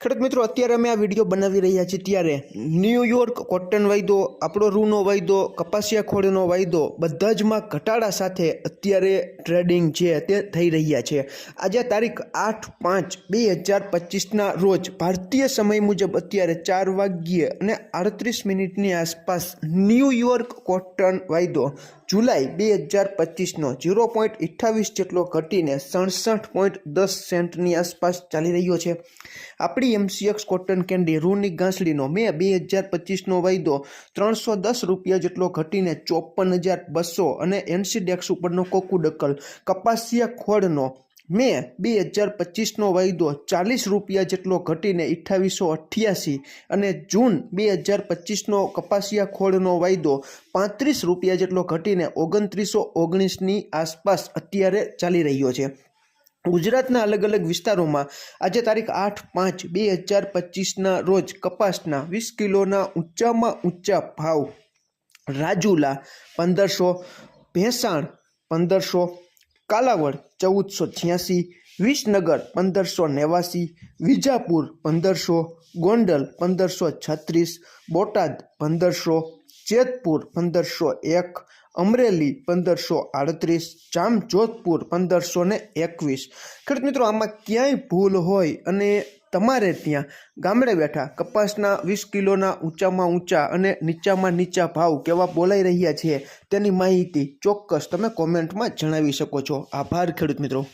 ખેડૂત મિત્રો, અત્યારે અમે આ વીડિયો બનાવી રહ્યા છીએ. ત્યારે ન્યૂયોર્ક કોટન વાયદો, આપણો રૂનો વાયદો, કપાસિયા ખોળનો વાયદો, બધા જમાં ઘટાડા સાથે અત્યારે ટ્રેડિંગ છે તે થઈ રહ્યા છે. આજે તારીખ આઠ પાંચ બે હજાર પચીસના રોજ ભારતીય સમય મુજબ અત્યારે ચાર વાગ્યે અને આડત્રીસ મિનિટની આસપાસ ન્યૂયોર્ક કોટન વાયદો જુલાઈ બે હજાર પચીસનો ઝીરો પોઈન્ટ અઠ્ઠાવીસ જેટલો ઘટીને સડસઠ પોઈન્ટ દસ સેન્ટની આસપાસ ચાલી રહ્યો છે. આપણી એમસીએક્સ કોટન કેન્ડી રૂની ગાંસડીનો મે બે હજાર પચીસનો વાયદો ત્રણસો દસ રૂપિયા જેટલો ઘટીને ચોપન હજાર બસો અને એનસીડેક્સ ઉપરનો કોકુડકલ કપાસિયા ખોળનો મે બે હજાર પચીસનો વાયદો ચાલીસ રૂપિયા જેટલો ઘટીને અઠ્ઠાવીસો અઠ્યાસી અને જૂન બે હજાર પચીસનો કપાસિયા ખોળનો વાયદો પાંત્રીસ રૂપિયા જેટલો ઘટીને ઓગણત્રીસો ઓગણીસની આસપાસ અત્યારે ચાલી રહ્યો છે. ગુજરાતના અલગ અલગ વિસ્તારોમાં આજે તારીખ આઠ પાંચ બે હજાર પચીસના રોજ કપાસના વીસ કિલોના ઊંચામાં ઊંચા ભાવ રાજુલા પંદરસો, ભેસાણ પંદરસો કાલાવડ ચૌદસો છ્યાસી વિસનગર પંદરસો નેવાસી વિજાપુર પંદરસો ગોંડલ પંદરસો છત્રીસ બોટાદ પંદરસો જેતપુર પંદરસો એક, અમરેલી પંદરસો આડત્રીસ, જામજોધપુર પંદરસો ને એકવીસ. ખેડૂત મિત્રો, આમાં ક્યાંય ભૂલ હોય અને તમારે ત્યાં ગામડે બેઠા કપાસના વીસ કિલોના ઊંચામાં ઊંચા અને નીચામાં નીચા ભાવ કેવા બોલાઈ રહ્યા છે તેની માહિતી ચોક્કસ તમે કોમેન્ટમાં જણાવી શકો છો. આભાર ખેડૂત મિત્રો.